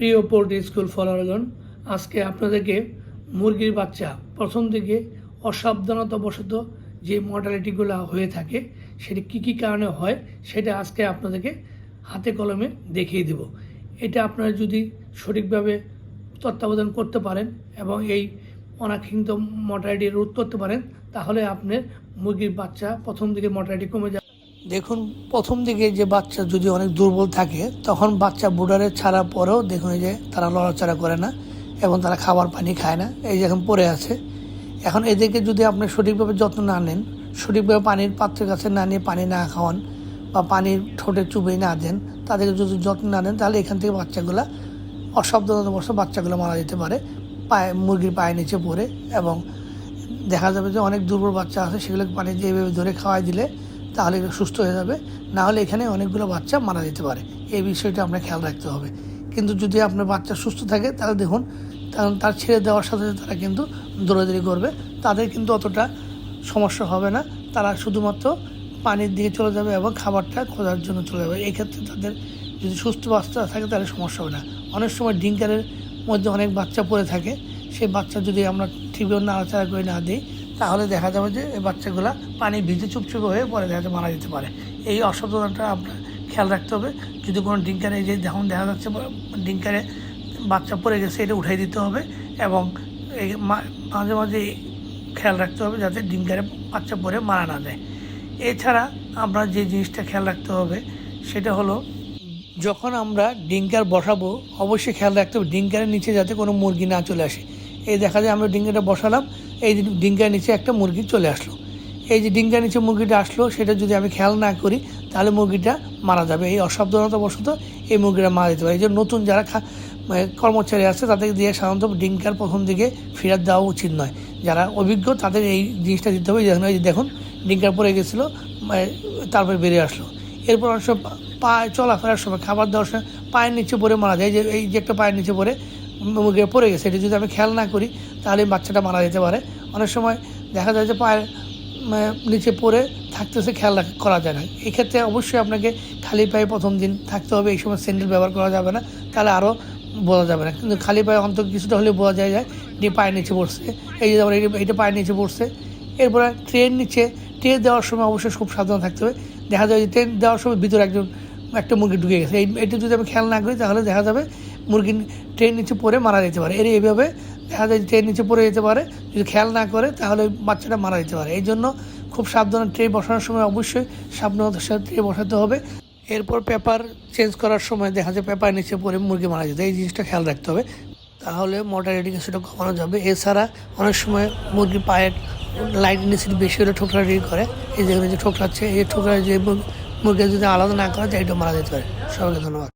প্রিয় poultry school ফলোয়ারগণ, আজকে আপনাদেরকে মুরগির বাচ্চা প্রথম থেকে অসাবধানতাবশত যে মর্টালিটিগুলো হয়ে থাকে, সেটা কী কী কারণে হয়, সেটা আজকে আপনাদেরকে হাতে কলমে দেখিয়ে দেব। এটা আপনারা যদি সঠিকভাবে তত্ত্বাবধান করতে পারেন এবং এই অনাক্ষিন্ত মর্টালিটি রোধ করতে পারেন, তাহলে আপনার মুরগির বাচ্চা প্রথম দিকে মর্টালিটি কমে যাবে। দেখুন, প্রথম দিকে যে বাচ্চা যদি অনেক দুর্বল থাকে, তখন বাচ্চা বুডারে ছাড়ার পরেও দেখুন যে তারা লড়াচড়া করে না এবং তারা খাবার পানি খায় না। এই যে এখন পড়ে আছে। এখন এদেরকে যদি আপনি সঠিকভাবে যত্ন না নেন, সঠিকভাবে পানির পাত্রের কাছে না নিয়ে পানি না খাওয়ান বা পানির ঠোঁটে চুবে না দেন, তাদেরকে যদি যত্ন না নেন, তাহলে এখান থেকে বাচ্চাগুলা অসাবধানতাবশত বাচ্চাগুলো মারা যেতে পারে। পায়ে, মুরগির পায়ে নিচে পড়ে এবং দেখা যাবে যে অনেক দুর্বল বাচ্চা আছে, সেগুলোকে পানি দিয়ে এভাবে ধরে খাওয়াই দিলে তাহলে এগুলো সুস্থ হয়ে যাবে। না হলে এখানে অনেকগুলো বাচ্চা মারা যেতে পারে। এই বিষয়টা আপনার খেয়াল রাখতে হবে। কিন্তু যদি আপনার বাচ্চা সুস্থ থাকে, তাহলে দেখুন তার ছেড়ে দেওয়ার সাথে সাথে তারা কিন্তু দৌড়াদৌড়ি করবে। তাদের কিন্তু অতটা সমস্যা হবে না। তারা শুধুমাত্র পানির দিকে চলে যাবে এবং খাবারটা খোঁজার জন্য চলে যাবে। এই ক্ষেত্রে তাদের যদি সুস্থ বাচ্চা থাকে, তাহলে সমস্যা হবে না। অনেক সময় ডিঙ্কারের মধ্যে অনেক বাচ্চা পড়ে থাকে। সেই বাচ্চা যদি আমরা ঠিকভাবে নাড়াচাড়া করে না দিই তাহলে দেখা যাবে যে এই বাচ্চাগুলা পানি ভিজে চুপচুপে হয়ে পরে দেখা যাচ্ছে মারা যেতে পারে। এই অসাবধানতা আপনার খেয়াল রাখতে হবে। যদি কোনো ডিঙ্কারে যে দেখুন দেখা যাচ্ছে, ডিঙ্কারে বাচ্চা পড়ে গেছে, এটা উঠাই দিতে হবে এবং মাঝে মাঝে খেয়াল রাখতে হবে যাতে ডিঙ্কারে বাচ্চা পড়ে মারা না যায়। এছাড়া আমরা যে জিনিসটা খেয়াল রাখতে হবে, সেটা হলো যখন আমরা ডিঙ্কার বসাবো, অবশ্যই খেয়াল রাখতে হবে ডিঙ্কারের নিচে যাতে কোনো মুরগি না চলে আসে। এই দেখা যায় আমরা ডিঙ্কাটা বসালাম এই যে ডিঙ্কার নিচে একটা মুরগি চলে আসলো। এই যে ডিঙ্কার নিচে মুরগিটা আসলো, সেটা যদি আমি খেয়াল না করি, তাহলে মুরগিটা মারা যাবে। এই অসাবধানতাবশত এই মুরগিটা মারা যেতে পারে। এই যে নতুন যারা মানে কর্মচারী আছে তাদেরকে দিয়ে সাধারণত ডিঙ্কার প্রথম দিকে ফেরত দেওয়া উচিত নয়। যারা অভিজ্ঞ, তাদের এই জিনিসটা দিতে হবে। এই দেখুন ডিঙ্কার পরে গেছিল মানে তারপরে বেরিয়ে আসলো। এরপর অনেক সময় পা- চলাফেরার সময়, খাবার দেওয়ার সময় পায়ের নিচে পরে মারা যায়। যে এই যে একটা পায়ের নিচে পড়ে মুরগি পড়ে গেছে। এটা যদি আমি খেয়াল না করি, তাহলে বাচ্চাটা মারা যেতে পারে। অনেক সময় দেখা যায় যে পায়ের মানে নিচে পড়ে থাকতেছে, খেয়াল করা যায় না। এক্ষেত্রে অবশ্যই আপনাকে খালি পায়ে প্রথম দিন থাকতে হবে। এই সময় স্যান্ডেল ব্যবহার করা যাবে না। তাহলে আরও বোঝা যাবে না। কিন্তু খালি পায়ে অন্তত কিছুটা হলে বোঝা যায় যায় যে পায়ের নিচে পড়ছে। এই যে এই- এইটা পায়ের নিচে পড়ছে। এরপরে ট্রেন নিচে, ট্রেন দেওয়ার সময় অবশ্যই খুব সাবধান থাকতে হবে। দেখা যায় যে ট্রেন দেওয়ার সময় ভিতরে একজন, একটা মুরগি ঢুকে গেছে। এই এটা যদি আমি খেয়াল না করি, তাহলে দেখা যাবে মুরগি ট্রেন নিচে পড়ে মারা যেতে পারে। এর এইভাবে দেখা যায় ট্রেন নিচে পড়ে যেতে পারে। যদি খেয়াল না করে, তাহলে বাচ্চাটা মারা যেতে পারে। এই জন্য খুব সাবধানে ট্রে বসানোর সময় অবশ্যই সাবধানতার সাথে ট্রে বসাতে হবে। এরপর পেপার চেঞ্জ করার সময় দেখা যায় পেপার নিচে পড়ে মুরগি মারা যেতে এই জিনিসটা খেয়াল রাখতে হবে। তাহলে মর্টালিটি কিছুটা কমানো যাবে। এছাড়া অনেক সময় মুরগির পায়ের লাইট নিচে বেশি হলে ঠোকরাটি করে। এই যেখানে যে ঠোকরাচ্ছে এই ঠোকরা যে মুরগি যদি আলাদা না করা যায় এটা মারা যেতে পারে। সবাইকে ধন্যবাদ।